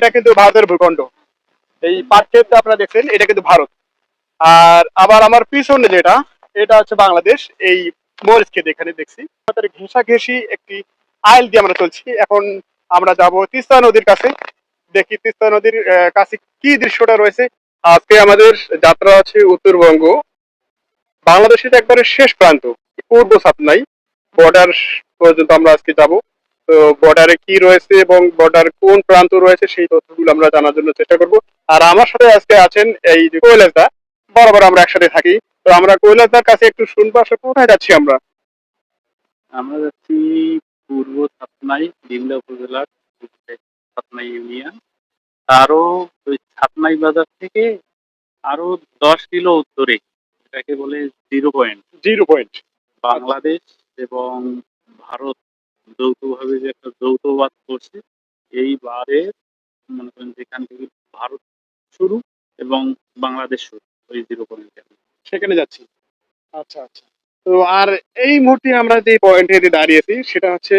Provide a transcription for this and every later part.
এটা কিন্তু ভারতের ভূখণ্ড। এই পাট ক্ষেত্রে আপনারা দেখছেন এটা কিন্তু ভারত। আর আবার আমার পিছনে যেটা, এটা হচ্ছে বাংলাদেশ, এই মরিচ ক্ষেত এখানে দেখছি। আমাদের ঘেঁষা ঘেঁষি একটি আইল দিয়ে আমরা চলছি। এখন আমরা যাব তিস্তা নদীর কাছে। দেখি তিস্তা নদীর কাছে কি দৃশ্যটা রয়েছে। আজকে আমাদের যাত্রা আছে উত্তরবঙ্গ। বাংলাদেশের একবারে শেষ প্রান্ত, পূর্ব সাতনাই বর্ডার পর্যন্ত আমরা আজকে যাব। তো বর্ডারে কি রয়েছে এবং বর্ডার কোন প্রান্ত রয়েছে সেই তথ্যগুলো আমরা জানার জন্য চেষ্টা করব। আর আমার সাথে আজকে আছেন এই যে কৈলাসদা বরাবর আমরা একসাথে থাকি। তো আমরা কৈলাসদার কাছে একটু শুনব আসলে কোথায় যাচ্ছি আমরা? আমরা যাচ্ছি পূর্ব সাতনাই ডিমলা উপজেলার সাতনাই ইউনিয়ন। আরও ওই সাতনাই বাজার থেকে আরও দশ কিলো উত্তরে এটাকে বলে zero point. Zero point. Bangladesh এবং ভারত যৌথভাবে যে একটা যৌথবাদ করছে এই বারে মনে করেন যেখান থেকে ভারত শুরু এবং বাংলাদেশ শুরু ওই জিরো পয়েন্ট সেখানে যাচ্ছি। আচ্ছা আচ্ছা। তো আর এই মুহূর্তে আমরা যে পয়েন্টে দাঁড়িয়েছি সেটা হচ্ছে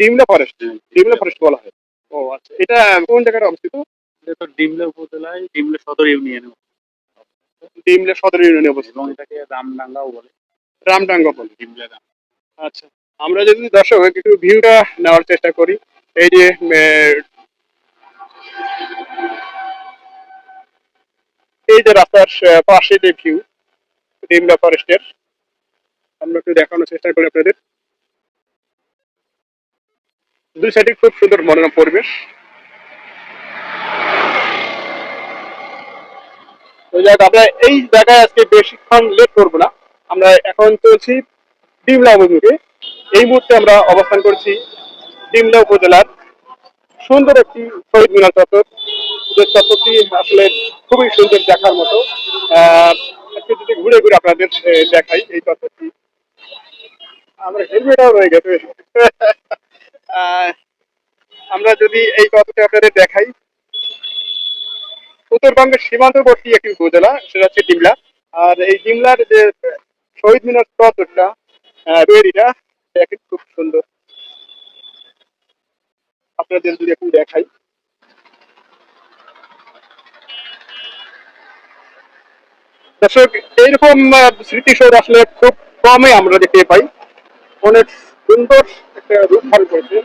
ডিমলা ফরেস্ট ডিমলা ফরেস্ট বলা হয়। ও আচ্ছা। এটা কোন জায়গায় অবস্থিত? এটা ডিমলা উপজেলায় ডিমলা সদর ইউনিয়নে ডিমলা সদর ইউনিয়নে অবস্থিত। এবং এটাকে রামডাঙ্গাও বলে। রামডাঙ্গা বলে। ডিমলা রাম আচ্ছা। আমরা যদি দর্শক একটু ভিউটা নেওয়ার চেষ্টা করি, এই যে এই যে রাস্তার পাশে যে ভিউ ডিমলা ফরেস্টের আমরা একটু দেখানোর চেষ্টা করি আপনাদের। দুই সাইডে খুব সুন্দর মনোরম পরিবেশ। আমরা এই জায়গায় আজকে বেশিক্ষণ লেট করব না। আমরা এখন চলছি ডিমলা অভিমুখে এই মুহূর্তে আমরা অবস্থান করছি ডিমলা উপজেলার সুন্দর একটি শহীদ মিনার চত্বর। যে চত্বরটি আসলে খুবই সুন্দর দেখার মতো। আহ, যদি ঘুরে ঘুরে আপনাদের দেখাই এই চত্বরটি। আমার হেলমেটও রয়ে গেছে। আমরা যদি এই চত্বরটি আপনাদের দেখাই উত্তরবঙ্গের সীমান্তবর্তী একটি উপজেলা সেটা হচ্ছে ডিমলা। আর এই ডিমলার যে শহীদ মিনার চত্বরটা আহ, দেখেন খুব সুন্দর। আপনাদের যদি একটু দেখাই। দর্শক, এইরকম স্মৃতিসৌধ আসলে খুব কমই আমরা দেখতে পাই। অনেক সুন্দর একটা রূপ ধারণ করেছে।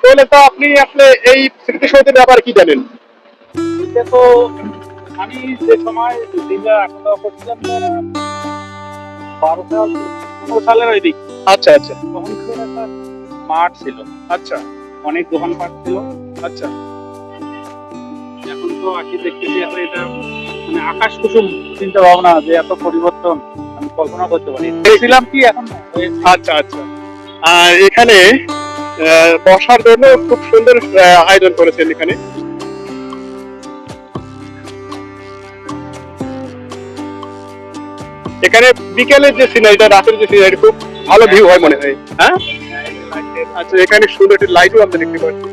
তাহলে তো আপনি আসলে এই স্মৃতিসৌধের ব্যাপারে কি জানেন? এটা আমি যে সময় দিনটা আঁকা করছিলাম বারো সাল সালের ওই দিক। আচ্ছা আচ্ছা। তখন ছিল একটা মাঠ ছিল। আচ্ছা। অনেক দোকানপাট ছিল। আচ্ছা। এখন তো আজকে দেখতেছি এটা মানে আকাশ কুসুম চিন্তা ভাবনা যে এত পরিবর্তন আমি কল্পনা করতে পারি দেখছিলাম কি এখন আচ্ছা আচ্ছা। আর এখানে আহ, বসার জন্য খুব সুন্দর আয়োজন করেছেন এখানে। এখানে বিকেলের যে সিনারিটা রাতের যে সিনারি খুব ভালো ভিউ হয় মনে হয়। হ্যাঁ? আচ্ছা এখানে সুন্দর একটি লাইটও আমরা দেখতে পাচ্ছি।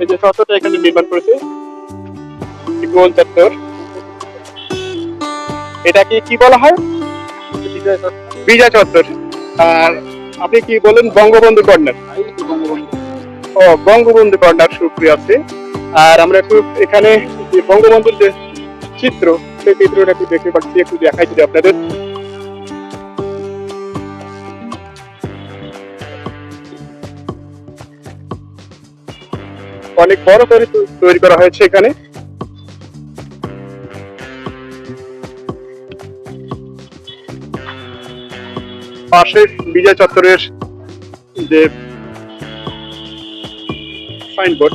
এই যে চত্বরটা এখানে নির্মাণ করেছে। গোল চত্বর এটাকে কি বলা হয়? বিজয় চত্বর আর আপনি কি বলেন বঙ্গবন্ধু কর্নার? ও বঙ্গবন্ধু কর্নার সুপ্রিয় আছে। আর আমরা একটু এখানে বঙ্গবন্ধুর যে চিত্র সেই চিত্রটা একটু দেখতে পাচ্ছি একটু দেখাই যদি আপনাদের। অনেক বড় করে তৈরি করা হয়েছে এখানে। পাশে বিজয় চত্বরের যে সাইনবোর্ড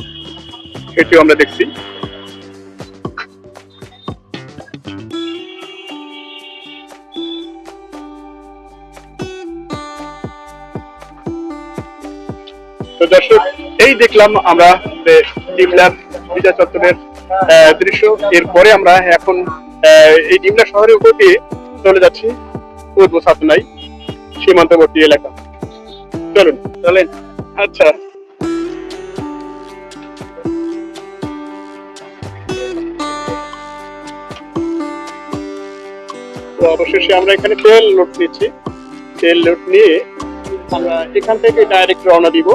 এটিও আমরা দেখছি। দর্শক, এই দেখলাম আমরা ডিমলার বিজয় চত্বরের দৃশ্য। এরপরে আমরা এখন এই ডিমলা শহরের উপর দিয়ে চলে যাচ্ছি পূর্ব সাতনাই সীমান্তবর্তী এলাকা। চলুন, চলেন। আচ্ছা। অবশেষে আমরা এখানে তেল লোড নিচ্ছি। তেল লোড নিয়ে আমরা এখান থেকে ডাইরেক্ট রওনা দিব।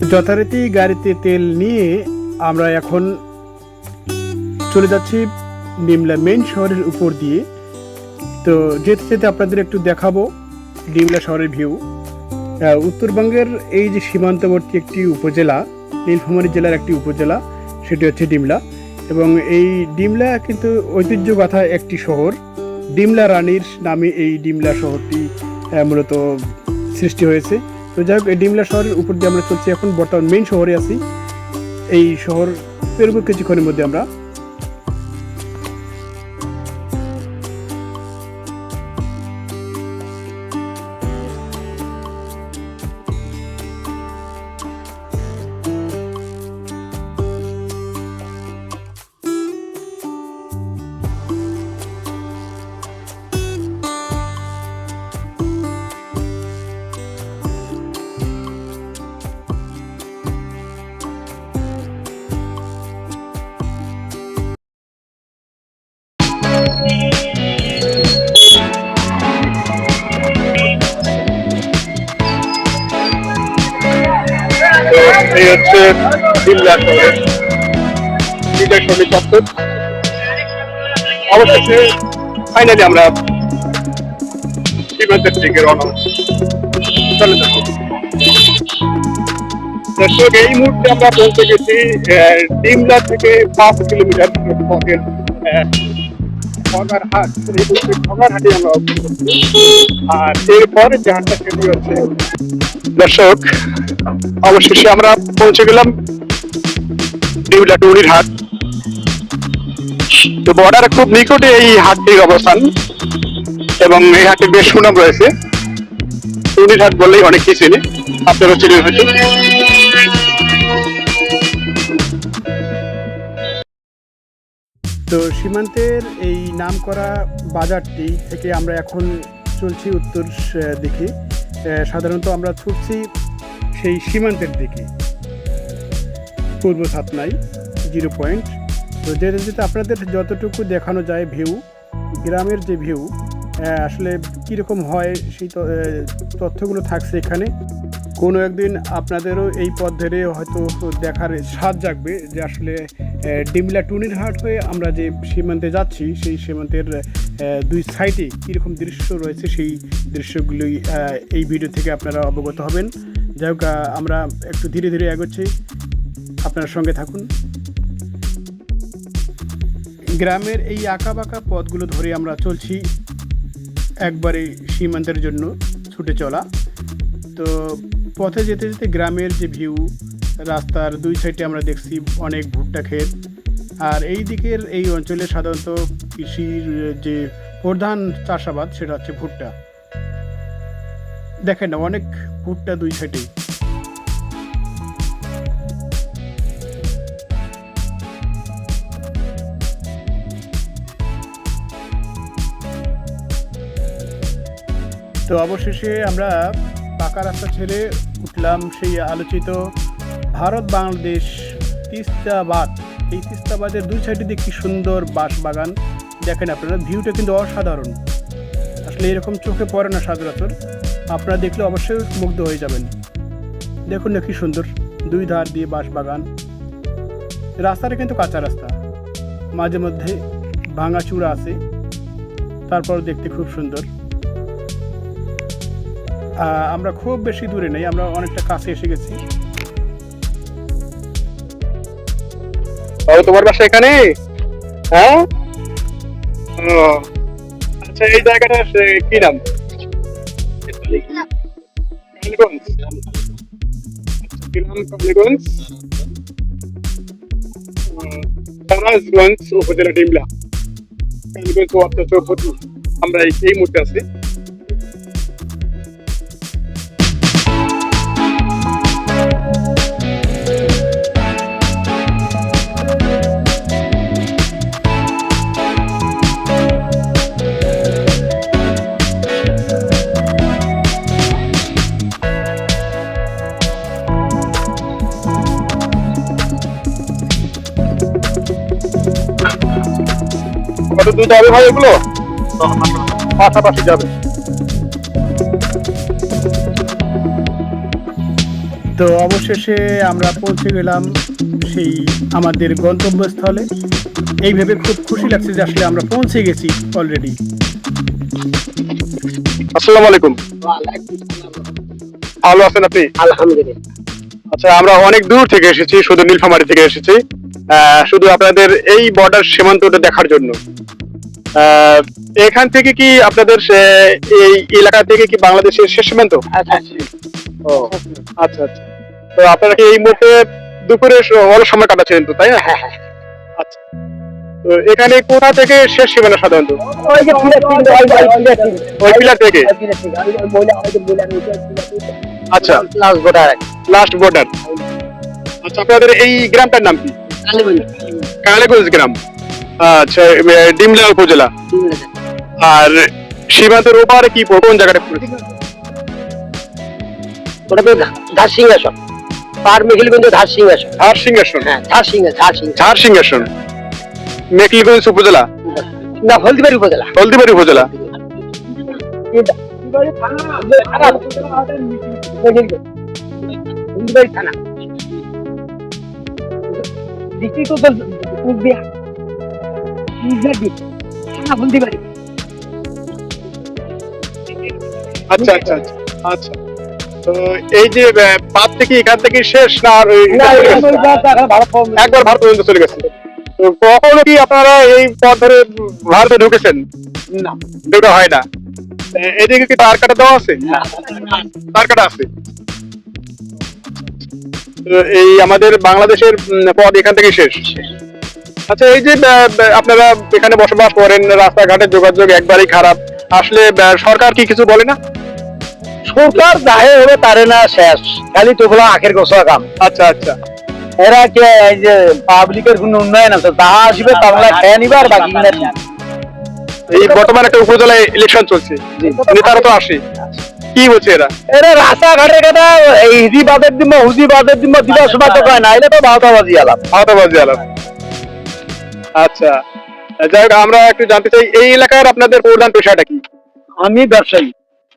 যথারীতি গাড়িতে তেল নিয়ে আমরা এখন চলে যাচ্ছি ডিমলা মেন শহরের উপর দিয়ে। তো যেতে যেতে আপনাদের একটু দেখাবো ডিমলা শহরের ভিউ। উত্তরবঙ্গের এই যে সীমান্তবর্তী একটি উপজেলা, নীলফামারী জেলার একটি উপজেলা, সেটি হচ্ছে ডিমলা। এবং এই ডিমলা কিন্তু ঐতিহ্যগাথা একটি শহর। ডিমলা রানীর নামে এই ডিমলা শহরটি মূলত সৃষ্টি হয়েছে। তো যাই হোক, এই ডিমলা শহরের উপর দিয়ে আমরা চলছি এখন। বর্তমান মেইন শহরে আছি। এই শহর পেরবো কিছুক্ষণের মধ্যে আমরা অবশেষে ফাইনালি আমরা সীমান্তের দিকে রওনা এই মুহূর্তে আমরা পৌঁছে গেছি ডিমলা থেকে পাঁচ কিলোমিটার আর হচ্ছে, দর্শক, অবশেষে আমরা পৌঁছে গেলাম টুরির হাট তো বর্ডার খুব নিকটে এই হাটটির অবস্থান এবং এই বেশ সুনাম রয়েছে হাট বললেই তো সীমান্তের এই নামকরা বাজারটি থেকে আমরা এখন চলছি উত্তর দিকে। সাধারণত আমরা ছুটছি সেই সীমান্তের দিকে। পূর্ব সাতনাই জিরো পয়েন্ট। তো যেতে যেতে আপনাদের যতটুকু দেখানো যায় ভিউ গ্রামের যে ভিউ আসলে কীরকম হয় সেই তথ্যগুলো থাকছে এখানে। কোনো একদিন আপনাদেরও এই পথ ধরে হয়তো দেখার স্বাদ জাগবে যে আসলে ডিমলা টুনির হাট হয়ে আমরা যে সীমান্তে যাচ্ছি সেই সীমান্তের দুই সাইডে কীরকম দৃশ্য রয়েছে সেই দৃশ্যগুলোই আহ, এই ভিডিও থেকে আপনারা অবগত হবেন। যাই হোক আমরা একটু ধীরে ধীরে এগোচ্ছি। আপনার সঙ্গে থাকুন। গ্রামের এই আঁকা বাঁকা পথগুলো ধরে আমরা চলছি একবারে সীমান্তের জন্য ছুটে চলা। তো পথে যেতে যেতে গ্রামের যে ভিউ, রাস্তার দুই সাইডে আমরা দেখছি অনেক ভুট্টা ক্ষেত। আর এই দিকের এই অঞ্চলে সাধারণত কৃষির যে প্রধান চাষাবাদ, সেটা হচ্ছে ভুট্টা। দেখেন না, অনেক ভুট্টা দুই সাইডেই তো অবশেষে আমরা পাকা রাস্তা ছেড়ে উঠলাম সেই আলোচিত ভারত বাংলাদেশ তিস্তাবাদ। এই তিস্তাবাদের দুই সাইডে কি সুন্দর বাঁশ বাগান দেখেন আপনারা ভিউটা কিন্তু অসাধারণ। আসলে এরকম চোখে পড়ে না সচরাচর। আপনারা দেখলে অবশ্যই মুগ্ধ হয়ে যাবেন। দেখুন না কি সুন্দর, দুই ধার দিয়ে বাঁশ বাগান রাস্তাটা কিন্তু কাঁচা রাস্তা। মাঝে মধ্যে ভাঙা চূড়া আছে। তারপর দেখতে খুব সুন্দর। আমরা খুব বেশি দূরে নেই আমরা অনেকটা কাছে এসে গেছি। তাহলে তোমার বাসা এখানে? হ্যাঁ? আচ্ছা এই জায়গাটা কি নাম? আচ্ছা, চৌপতি আমরা এই এই মুহূর্তে আছি। কত যাবে ভাই এগুলো? পাশাপাশি যাবে। তো অবশেষে আমরা পৌঁছে গেলাম সেই আমাদের গন্তব্যস্থলে। এই ভেবে খুব খুশি লাগছে যে আসলে আমরা পৌঁছে গেছি অলরেডি আসসালামু আলাইকুম। ভালো আছেন আপনি? আলহামদুলিল্লাহ। আচ্ছা আমরা অনেক দূর থেকে এসেছি শুধু নীলফামারী থেকে এসেছি। আহ, শুধু আপনাদের এই বর্ডার সীমান্তটা দেখার জন্য। এখান থেকে কি আপনাদের এই এলাকা থেকে কি বাংলাদেশের শেষ সীমান্ত? আচ্ছা ও আচ্ছা আচ্ছা। তো আপনারা কি এই মুহূর্তে দুপুরে অনেক সময় কাটাচ্ছেন তো তাই না? হ্যাঁ হ্যাঁ। আচ্ছা। তো এখানে কোথা থেকে শেষ সীমানা সাধারণত? ওই যে ওই পিলার থেকে? আচ্ছা। লাস্ট বর্ডার আচ্ছা আপনাদের এই গ্রামটার নাম কি? কালীগঞ্জ। কালেগঞ্জ গ্রাম। আচ্ছা ডিমলা উপজেলা। আর সীমান্তের ওপারে কি? কোন জায়গাটা পড়েছে ওটা তো ধার সিংহাসন। পার মেঘিলগঞ্জ ধার সিংহাসন। ধার সিংহাসন? হ্যাঁ ধার সিংহাসন ধার সিংহাসন। ঝাড় উপজেলা? না হলদিবাড়ি উপজেলা। হলদিবাড়ি উপজেলা? থানা। ডিস্ট্রিক্ট আচ্ছা আচ্ছা আচ্ছা আচ্ছা। তো এই যে পাত থেকে এখান থেকে শেষ না আর ওই- না এই ভারত একবার ভারত পর্যন্ত চলে গেছে। তো কখনো কি আপনারা এই পথ ধরে ভারতে ঢুকেছেন? না। ঢুকা হয় না। এদিকে কি তার কাটা দেওয়া আছে? তার কাটা আছে। এই আমাদের বাংলাদেশের পথ এখান থেকে শেষ। আচ্ছা এই যে আপনারা এখানে বসবাস করেন রাস্তাঘাটের যোগাযোগ একবারই খারাপ আসলে সরকার কি কিছু বলে না? সরকার দাহে হবে তারে না শেষ। খালি তো বলা আখের গোসা কাম। আচ্ছা আচ্ছা। এরা কে এই যে পাবলিকের কোনো উন্নয়ন আছে তাহা আসবে তাহলে খেয়ে নিবে আর বাকি এই বর্তমানে একটা উপজেলায় ইলেকশন চলছে। নেতারা তো আসে। কি বলছে এরা? এরা রাস্তাঘাটের কথা এই হিজি বাদের দিব হুজি বাদের দিব দিবা সময় তো কয় না এটা তো বারোটাবাজি আলাপ। আওতাবাজি আলাপ। আচ্ছা। যাই হোক আমরা একটু জানতে চাই এই এলাকার আপনাদের প্রধান পেশাটা কি? আমি ব্যবসায়ী।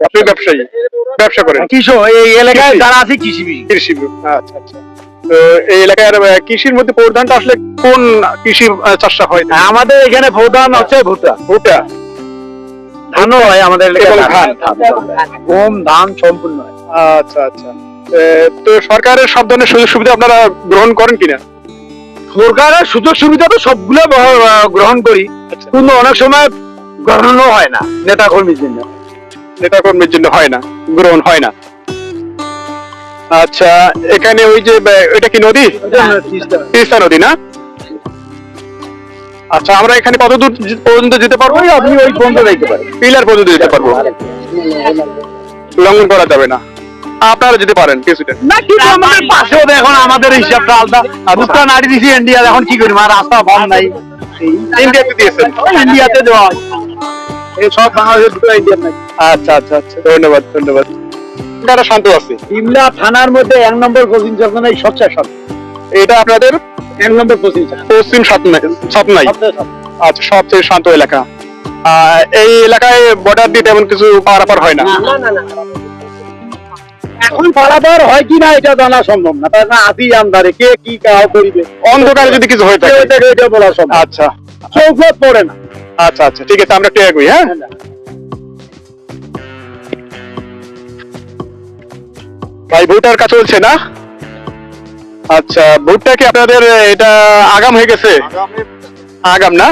আপনি ব্যবসায়ী? ব্যবসা করেন? কৃষক এই এলাকায়। যারা আছে কৃষিবিদ। কৃষি আচ্ছা আচ্ছা। তো এই এলাকার কৃষির মধ্যে প্রধানটা আসলে কোন কৃষি চাষটা হয়? আমাদের এখানে প্রধান হচ্ছে ভুট্টা। ভুট্টা? ধানও হয় আমাদের ধান। গম ধান সম্পূর্ণ হয়। আচ্ছা আচ্ছা। তো সরকারের সব ধরনের সুযোগ সুবিধা আপনারা গ্রহণ করেন কিনা? সরকারের সুযোগ সুবিধা তো সবগুলো গ্রহণ করি। আচ্ছা। কিন্তু অনেক সময় গ্রহণও হয় না নেতা কর্মীর জন্য। নেতা কর্মীর জন্য হয় না গ্রহণ হয় না। আচ্ছা এখানে ওই যে এটা কি নদী? তিস্তা। নদী না? আচ্ছা আমরা এখানে কত দূর পর্যন্ত যেতে পারব? আপনি ওই পর্যন্ত দেখতে পারেন। পিলার পর্যন্ত যেতে পারব। লঙ্ঘন করা যাবে না। আপনারা যেতে পারেন কিছুটা না কিন্তু আমাদের পাশেও এখন আমাদের হিসাবটা আলাদা। ভুট্টা নাড়ি দিছি ইন্ডিয়া এখন কি করি? রাস্তা বন্ধ নাই। ইন্ডিয়াতে দিয়েছেন। ইন্ডিয়াতে দেওয়া এই সব বাংলাদেশের দুটো ইন্ডিয়ান নাই। আচ্ছা আচ্ছা আচ্ছা। ধন্যবাদ ধন্যবাদ। এখানে শান্ত আছে সিমলা থানার মধ্যে এক নম্বর কোচিং এই সবচেয়ে সব। এটা আপনাদের? এক নম্বর কোচিং সেন্টার পশ্চিম সাতনাই সাতনাই। আচ্ছা সবচেয়ে শান্ত এলাকা। আহ, এই এলাকায় বর্ডার দিয়ে তেমন কিছু পারাপার হয় না না না। এখন পারাপার হয় কি না এটা জানা সম্ভব না। তার না আমদারে কে কি কাহ করিবে। অন্ধকারে যদি কিছু হয়ে থাকে। এটা এটা বলা সম্ভব। আচ্ছা। চৌকত পড়ে না। আচ্ছা আচ্ছা ঠিক আছে আমরা একটু এগোই হ্যাঁ? ভাই ভুট্টার কাছে চলছে না? আচ্ছা ভুট্টা কি আপনাদের এটা আগাম হয়ে গেছে? আগাম না?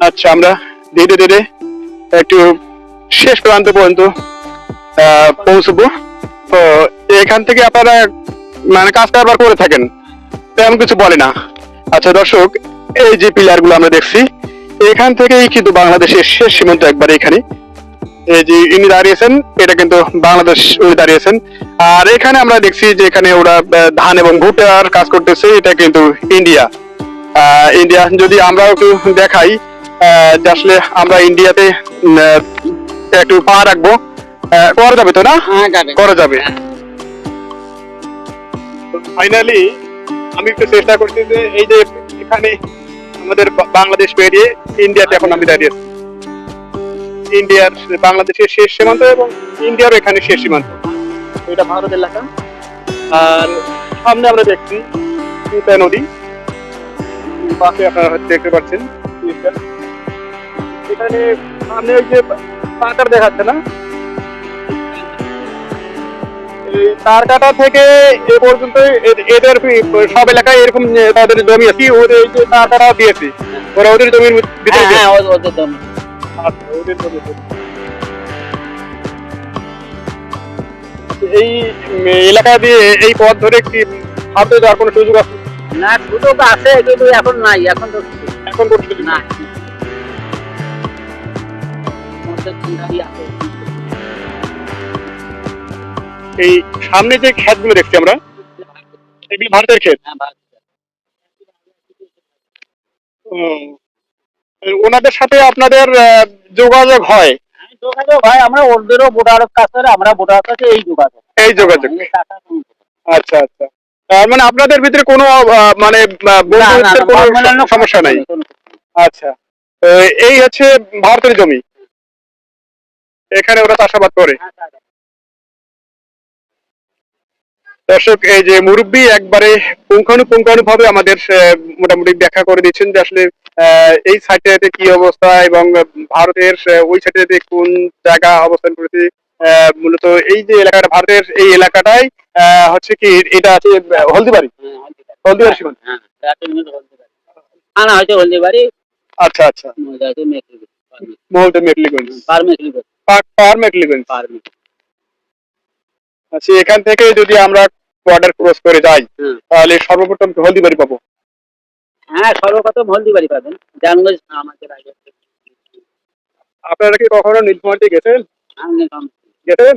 আচ্ছা আমরা ধীরে ধীরে একটু শেষ প্রান্ত পর্যন্ত পৌঁছবো। তো এখান থেকে আপনারা মানে কাজ কারবার করে থাকেন। তেমন কিছু বলে না। আচ্ছা দর্শক, এই যে পিলারগুলো আমরা দেখছি, এখান থেকেই কিন্তু বাংলাদেশের শেষ সীমান্ত একবার এখানে। এই যে ইনি দাঁড়িয়েছেন, এটা কিন্তু বাংলাদেশ উনি দাঁড়িয়েছেন। আর এখানে আমরা দেখছি যে এখানে ওরা ধান এবং ভুট্টার কাজ করতেছে, এটা কিন্তু ইন্ডিয়া। ইন্ডিয়া, যদি আমরা একটু দেখাই আসলে আমরা ইন্ডিয়াতে একটু পা রাখব। করা যাবে তো না? হ্যাঁ যাবে। করা যাবে। ফাইনালি আমি একটু চেষ্টা করছি যে এই যে এখানে আমাদের বাংলাদেশ পেরিয়ে ইন্ডিয়াতে এখন আমি দাঁড়িয়ে আছি। ইন্ডিয়ার বাংলাদেশের শেষ সীমান্ত এবং ইন্ডিয়ার এখানে শেষ সীমান্ত। এটা ভারত এলাকা। আর সামনে আমরা দেখছি তিস্তা নদী। পাশে আপনারা হয়তো দেখতে পাচ্ছেন এখানে সামনে ওই যে তারকাটা দেখাচ্ছে না? তারকাটা থেকে এ পর্যন্ত এদের সব এলাকায় এরকম তাদের জমি আছে ওদের যে দিয়েছে ওরা ওদের জমির ভিতরে হ্যাঁ। হ্যাঁ ওদের দম আচ্ছা, ওদের। এই এলাকা দিয়ে এই পথ ধরে কি হাতে যাওয়ার কোনো সুযোগ আছে না সুযোগ আছে কিন্তু এখন নাই এখন তো এখন না নাই আছে এই সামনে যে ক্ষেতগুলো দেখছি আমরা এগুলো ভারতের ক্ষেত হ্যাঁ ওনাদের সাথে আপনাদের যোগাযোগ হয়? হ্যাঁ, যোগাযোগ হয় আমরা ওদেরও ভোটারের কাছ আমরা ভোটার কাছে এই যোগাযোগ। এই যোগাযোগ। আচ্ছা আচ্ছা। তার মানে আপনাদের ভিতরে কোনো মানে কোনো সমস্যা নাই? আচ্ছা। এই হচ্ছে ভারতের জমি। এখানে ওরা চাষাবাদ করে। হ্যাঁ। দর্শক এই যে মুরব্বী একবারে পুঙ্খানুপুঙ্খানু ভাবে আমাদের মোটামুটি ব্যাখ্যা করে দিচ্ছেন যে আসলে এই সাইডটাতে কি অবস্থা এবং ভারতের ওই সাইডটাতে কোন জায়গা অবস্থান করেছে মূলত এই যে এলাকাটা ভারতের এই এলাকাটাই আহ, হচ্ছে কি এটা আছে হলদিবাড়ি হ্যাঁ, হলদিবাড়ি। হলদিবাড়ি সীমান্ত হ্যাঁ, হলদিবাড়ি। হ্যাঁ, না, আচ্ছা আচ্ছা। মহলতে মেকলিগঞ্জ পার পার মেকলিগঞ্জ পার। আচ্ছা এখান থেকে যদি আমরা বর্ডার ক্রস করে যাই। তাহলে সর্বপ্রথম হলদিবাড়ি পাবো? হ্যাঁ সর্বপ্রথম হলদিবাড়ি পাবেন। জানগঞ্জ আমাদের আগে। আপনারা কি কখনো নীলফামারিতে গেছেন? কম গেছেন?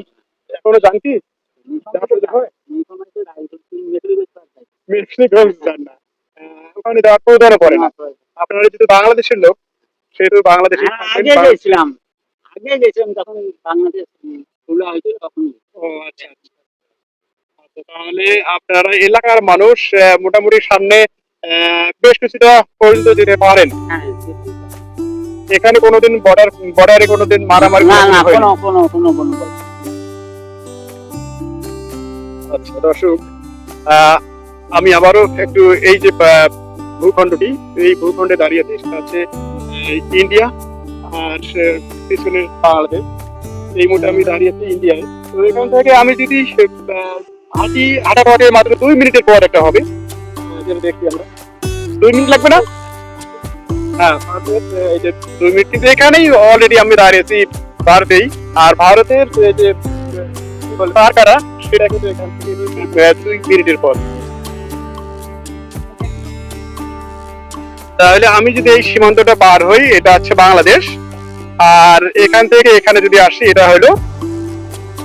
এখনও যান কি হয়? ওখানে যাওয়ার প্রয়োজনও পড়ে না। আপনারা যেহেতু বাংলাদেশের লোক সেহেতু বাংলাদেশে হ্যাঁ, আগে গেছিলাম। আগে গেছিলাম তখন বাংলাদেশ খোলা হয়েছিল তখন ও আচ্ছা আচ্ছা। আচ্ছা, তাহলে আপনারা এলাকার মানুষ মোটামুটি সামনে বেশ কিছুটা পর্যন্ত যেতে পারেন। হ্যাঁ এখানে কোনোদিন বর্ডার বর্ডারে কোনোদিন মারামারি না না কোনো কোনো কোনো কোনো আচ্ছা দর্শক আমি আবারও একটু এই যে ভূখণ্ডটি এই ভূখণ্ডে দাঁড়িয়ে আছি সেটা হচ্ছে ইন্ডিয়া আর সে পিছনে বাংলাদেশ এই মুহূর্তে আমি দাঁড়িয়ে আছি ইন্ডিয়ায়। তো এখান থেকে আমি যদি হাঁটি হাঁটা পথে মাত্র দুই মিনিটের পর একটা হবে। যেটা দেখি আমরা। দুই মিনিট লাগবে না? হ্যাঁ তাহলে আমি যদি এই সীমান্তটা পার হই, এটা হচ্ছে বাংলাদেশ। আর এখান থেকে এখানে যদি আসি এটা হলো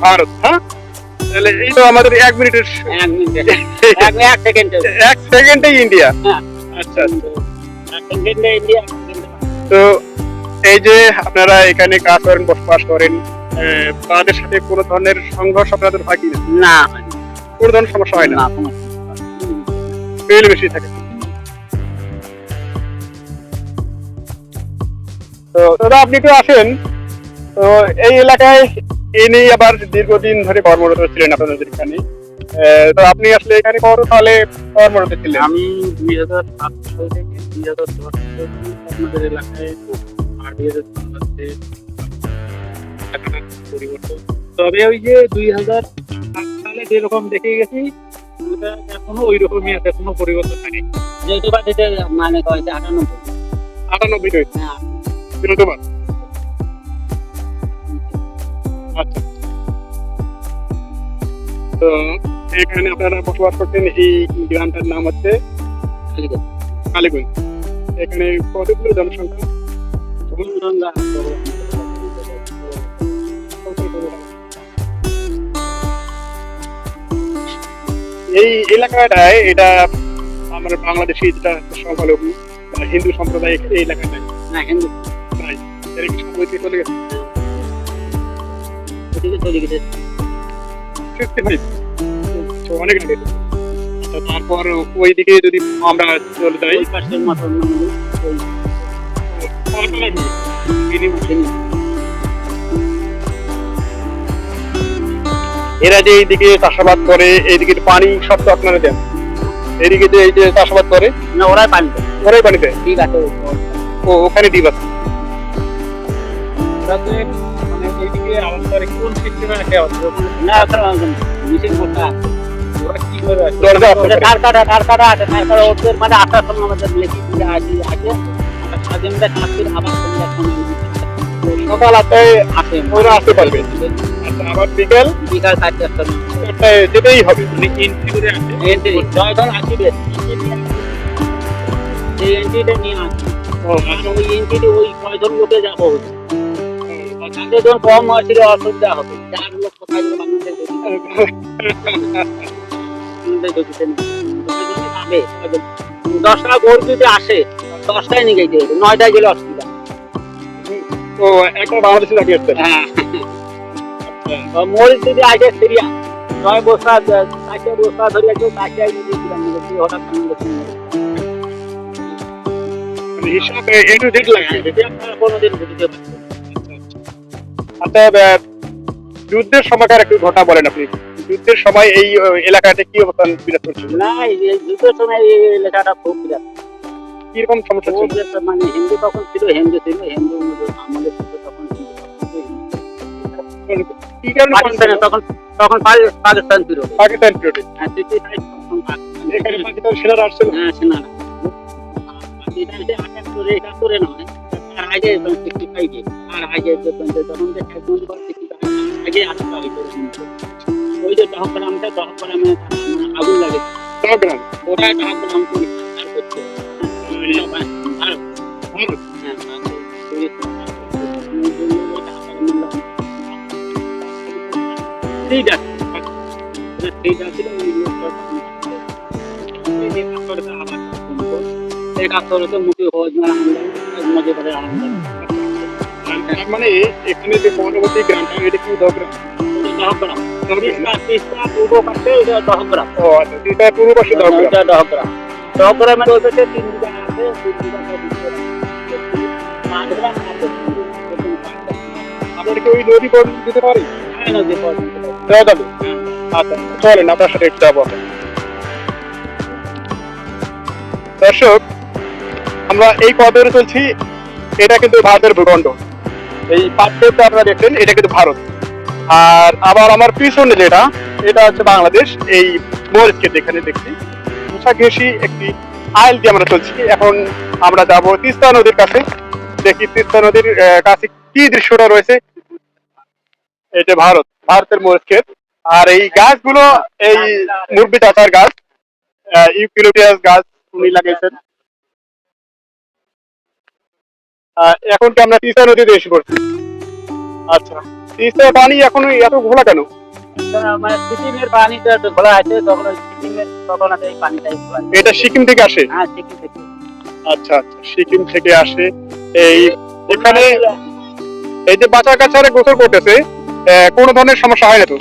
ভারত হ্যাঁ? তাহলে এই তো আমাদের এক মিনিটের এক মিনিট এক এক সেকেন্ডে ইন্ডিয়া। হ্যাঁ। আচ্ছা আচ্ছা। ইন্ডিয়া তো এই যে আপনারা এখানে কাজ করেন বসবাস করেন তাদের সাথে কোনো ধরনের সংঘর্ষ আপনাদের হয় কি না? কোনো ধরনের সমস্যা হয় না? মিলেমিশে থাকে। তো দাদা আপনি একটু আসেন। তো এই এলাকায় ইনি আবার দীর্ঘদিন ধরে কর্মরত ছিলেন আপনাদের এখানে। তো আপনি আসলে এখানে কত সালে কর্মরত ছিলেন? আমি দুই হাজার সাত সাল থেকে দুই হাজার দশ সাল আপনাদের এলাকায় পরিবর্তন। তবে ওই যে দুই হাজার সাত সালে যেরকম দেখে গেছি এখনও ওই রকমই আছে কোনো পরিবর্তন হয়নি। যেহেতু মানে কয়েছে আটানব্বই। আটানব্বই হয়েছে। হ্যাঁ আচ্ছা। তো এখানে আপনারা বসবাস করতেন এই গ্রামটার নাম হচ্ছে কালীগঞ্জ। এখানে কতগুলো জনসংখ্যা? এই এলাকাটায় এটা আমার বাংলাদেশি যেটা সংখ্যালঘু হিন্দু সম্প্রদায় এই এলাকাটায়। না হিন্দু। চলে গেছে চলে গেছে ফিফটি ফাইভ অনেক আগে তো তারপর ওই দিকে যদি আমরা চলে যাই এরা যে এইদিকে চাষাবাদ করে এইদিকে পানি সব তো আপনারা দেন এদিকে যে এই যে চাষাবাদ করে না ওরাই পানি দেয়। ওরাই পানি দেয়? ঠিক আছে। ও ওখানে ডিপ আছে। মানে এইদিকে আবাদ করে কোন সিস্টেমে রাখে আবাদ না মিশিং করতে ওরা কি করে রাখে? দরজা আছে। ওদের কার কাটা কার কাটা আছে? কার কাটা ওদের মানে আসার সময় আমাদের লেখি দিয়ে আছে আছে স্বাধীনতা কাজের আবার সকাল আটটায় আসে। ওরা আসতে পারবে। আচ্ছা আবার বিকেল? বিকাল চারটার সময়। চারটায় হবে। করে আসে। এন্ট্রি জয়ধন আসিবে। এই এন্ট্রিটা নিয়ে আসি। আর ওই এন্ট্রিতে ওই কয়জন লোকে যাব। তাদের যখন কম হয়েছিল অসুবিধা হবে চার লোক কোথায় গেলে দশটা ভোর যদি আসে দশটায় নিয়ে গেছে নয়টায় গেলে অসুবিধা তো একটা বাংলাদেশি আসছেন হ্যাঁ মরিচ যদি আগে সিরিয়া নয় বস্তা তাকে বস্তা ধরিয়া কেউ তাকে দিয়েছিলাম হঠাৎ। মানে হিসাব এ টু জেড লাগে যদি আপনারা কোনোদিন বুঝতে পারছেন আচ্ছা যুদ্ধের সময়কার একটু ঘটনা বলেন আপনি। যুদ্ধের সময় এই আহ, এলাকাতে কি অবস্থান বিরাজ করছিল না এই যুদ্ধের সময় এই এলাকাটা খুব বিরাট কীরকম সমস্যা ছিল? মানে হিন্দু তখন ছিল হিন্দু ছিল হিন্দু আমাদের তখন ছিল। কি কারণে পাকিস্তানে তখন তখন পাকিস্তান ছিল। পাকিস্তান পিরিয়ডে হ্যাঁ সিটি সাইড তখন পাকিস্তান ছিল। সেনারা আসছিল। হ্যাঁ সেনারা। এটা হচ্ছে আটাত্তরে একাত্তরে নয়। তার আগে সিক্সটি ফাইভে আর আগে পর্যন্ত তখন যে ঠাকুর বা সিক্সটি আগে আসতে হইতো ওই যে দহগ্রামটা দহগ্রামে আগুন লাগে দহগ্রাম ওটা দহগ্রাম করি আর করছে ভারত ভারত হ্যাঁ ভারত ঠিক আছে ঠিক আছে একাত্তরে তো মুখে হজ করে আনন্দ তার মানে এখানে যে গ্রামটা এটা কি দহগ্রাম। দহগ্রাম। তিস্তা তিস্তা পূর্ব পাশে এটা দহগ্রাম। ও আচ্ছা এটা পূর্ব পাশে দহগ্রাম। এটা দহগ্রাম। দহগ্রামের ওই পাশে তিন বিঘা আছে তিন বিঘা আছে, পাঁচ গ্রাম ওই নদী পর্যন্ত যেতে পারি? হ্যাঁ নদী পর্যন্ত যাওয়া যাবে আচ্ছা চলেন আপনার সাথে একটু যাব। দর্শক আমরা এই ধরে চলছি। এটা কিন্তু ভারতের ভূখণ্ড। এই পার্থক্যটা আপনারা দেখছেন, এটা কিন্তু ভারত। আর আবার আমার পিছনে যেটা, এটা হচ্ছে বাংলাদেশ। এই মরিচকে যেখানে দেখছি। ঘেসি একটি আইল দিয়ে আমরা চলছি। এখন আমরা যাব তিস্তা নদীর কাছে। দেখি তিস্তা নদীর কাছে কি দৃশ্যটা রয়েছে। এটা ভারত, ভারতের মরিচ ক্ষেত আর এই গাছগুলো, এই মুরবি চাচার গাছ ইউক্লিপিয়াস গাছ উনি লাগিয়েছেন। এখন কি আমরা তিস্তা নদীতে এসে পড়ছি? আচ্ছা তিস্তার পানি এখন এত ঘোলা কেন? মানে পানিটা আছে তখন তখন এই পানিটাই। এটা সিকিম থেকে আসে? হ্যাঁ সিকিম থেকে। আচ্ছা আচ্ছা সিকিম থেকে আসে। এই এখানে এই যে বাচ্চা গোসল করতেছে কোনো ধরনের সমস্যা হয় না তো?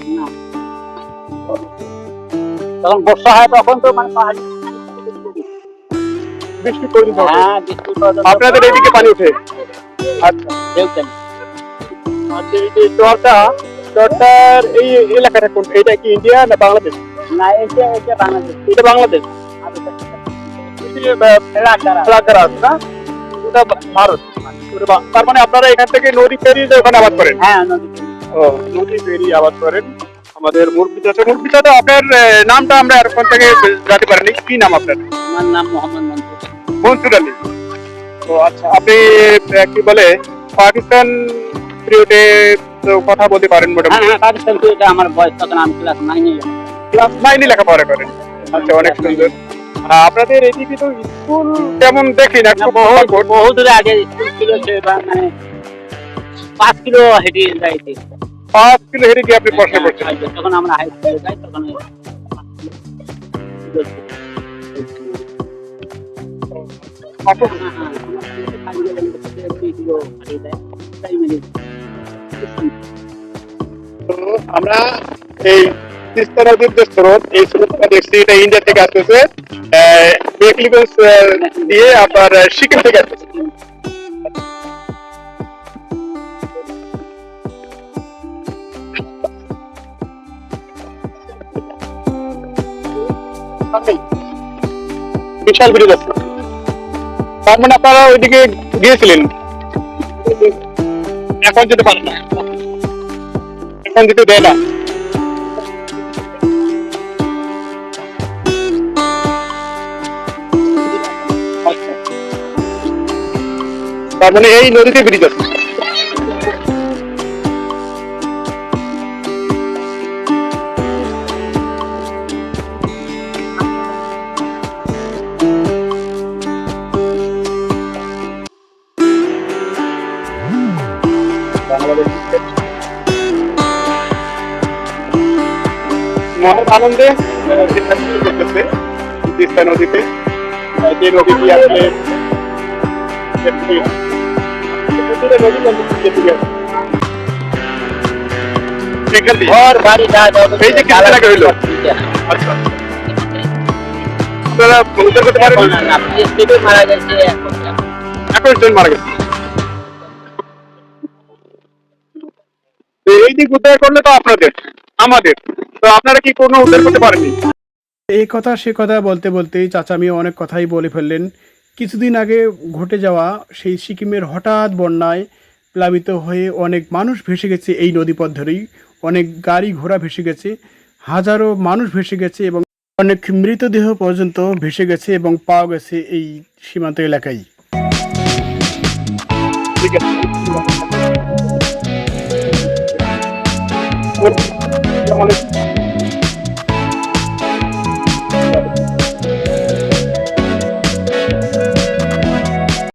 তখন বর্ষা হয় তখন তো মানে পানি বৃষ্টি করে দিতে হবে হ্যাঁ আপনাদের এইদিকে পানি উঠে আচ্ছা দেখছেন আচ্ছা এই যে চরটা চরটার এই এলাকাটা কোন এটা কি ইন্ডিয়া না বাংলাদেশ না এটা এটা বাংলাদেশ এটা বাংলাদেশ আর এটা এই যে, আহ, এলাকারা এলাকার আছে না? এটা ভারত। তার মানে আপনারা এখান থেকে নদী পেরিয়ে ওখানে আবাদ করেন? হ্যাঁ নদী পেরিয়ে। আবাদ করেন। আমাদের মুরগি চাষে মুরগি চাষে আপনার নামটা আমরা এখন থেকে জানতে পারিনি। কি নাম আপনার? আমার নাম মোহাম্মদ মনসুর। মনসুর আলী। তো আচ্ছা আপনি কি বলে পাকিস্তান পিরিয়ডে কথা বলতে পারেন হ্যাঁ মোটামুটি। হ্যাঁ পাকিস্তান তো আমার বয়স তখন আমি ক্লাস নাইনে ক্লাস নাইনে লেখাপড়া করেন। আচ্ছা অনেক সুন্দর। আপনাদের এদিকে তো স্কুল তেমন দেখি না খুব অল্প। বহু দূরে আগে স্কুল ছিল সে মানে পাঁচ কিলো হেঁটে যাইতে পাঁচ কিলো হেঁটে গিয়ে আপনি পড়াশোনা করছেন। তখন আমরা হাই স্কুলে যাই তখন আমরা এই তিস্তা নদীর যে স্রোত এই স্রোতটা দেখছি এটা ইন্ডিয়া থেকে আসতেছে। বেকলিগঞ্জ দিয়ে আহ, সিকিম থেকে আসতেছে। বিশাল ব্রিজ আছে তার মানে আপনারা ওইদিকে গিয়েছিলেন? এখন যেতে পারেন না। এখন যেতে দেয় না। আচ্ছা। তার মানে এই নদীতে ব্রিজ আছে। আনন্দে করতেছে তিস্তা নদীতে। যে নদীটি আসলে নদী কিন্তু যেদিকে আছে। সেখান থেকে- ঘর বাড়ি যা যত এই যে কিছুদিন আগে হইল। আচ্ছা। আপনারা উদ্ধার করতে পারেন? না, PSP মারা গেছে একুশ জন মারা গেছে। এই দিক উদ্ধার করলে তো আপনাদের। আমাদের। তো আপনারা কি কোনো উদ্ধার করতে পারেননি? এই কথা সে কথা বলতে বলতেই চাচা আমি অনেক কথাই বলে ফেললেন। কিছুদিন আগে ঘটে যাওয়া সেই সিকিমের হঠাৎ বন্যায় প্লাবিত হয়ে অনেক মানুষ ভেসে গেছে এই নদীপথ ধরেই। অনেক গাড়ি ঘোড়া ভেসে গেছে হাজারো মানুষ ভেসে গেছে এবং অনেক মৃতদেহ পর্যন্ত ভেসে গেছে এবং পাওয়া গেছে এই সীমান্ত এলাকায়। ঠিক আছে। যেমন